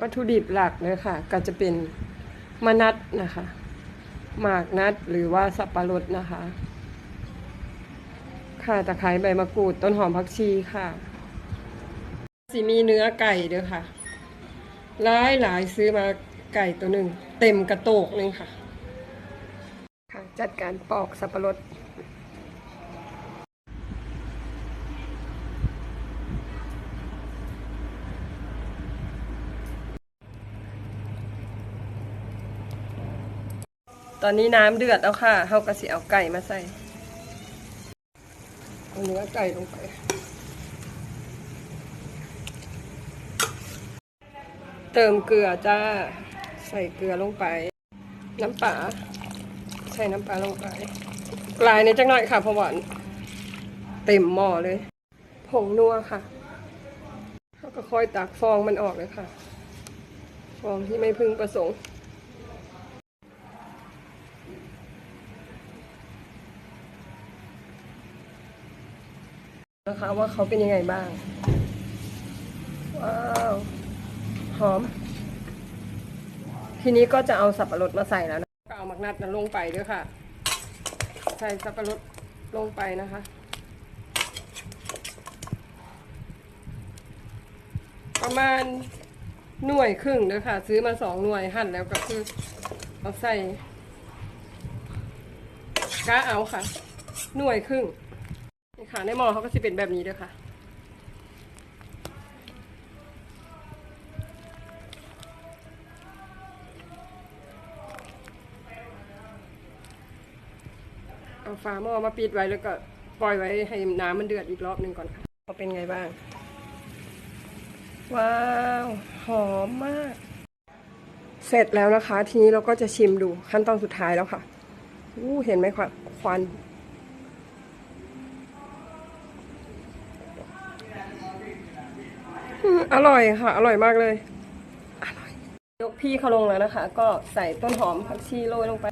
วัตถุดิบหลักเลยค่ะ ก็จะเป็นมะนัดนะคะ หมากนัดหรือว่าสับปะรดนะคะ ค่ะตะไคร้ใบมะกรูดต้นหอมผักชีค่ะสิมีเนื้อไก่เด้อค่ะหลายหลายซื้อมาไก่ตัวหนึ่ง เต็มกระโตกหนึ่งค่ะ ค่ะ จัดการปอกสับปะรด ตอนนี้น้ำเดือดแล้วค่ะเฮาก็สิเอาไก่มาใส่เอาเนื้อไก่ลงไป เติมเกลือจ้า ใส่เกลือลงไป น้ำปลาใส่น้ำปลาลงไปกลายในจังหน่อยค่ะเพราะหวานเต็มหม้อเลยผงนัวค่ะเขาก็ค่อยตักฟองมันออกเลยค่ะ ฟองที่ไม่พึงประสงค์ นะคะว่าเขาเป็นยังไงบ้าง ว้าวหอม ทีนี้ก็จะเอาสับปะรดมาใส่แล้วนะก็เอามักนัดนั้นลงไปด้วยค่ะ ใส่สับปะรดลงไปนะคะประมาณหน่วยครึ่งเด้อค่ะ ซื้อมาสองหน่วยหั่นแล้วก็คือเอาใส่กะเอาค่ะ หน่วยครึ่ง นี่ค่ะในหม้อเขาก็จะเป็นแบบนี้ด้วยค่ะ เอาฝาหม้อมาปิดไว้แล้วก็ปล่อยไว้ให้น้ำมันเดือดอีกรอบหนึ่งก่อนค่ะว่าเป็นไงบ้าง ว้าว หอมมาก เสร็จแล้วนะคะ ทีนี้เราก็จะชิมดูขั้นตอนสุดท้ายแล้วค่ะอู้เห็นไหมคะควัน อืม อร่อยค่ะ อร่อยมากเลย อร่อย ยกพี่เขาลงแล้วนะคะ ก็ใส่ต้นหอมผักชีโรยลงไป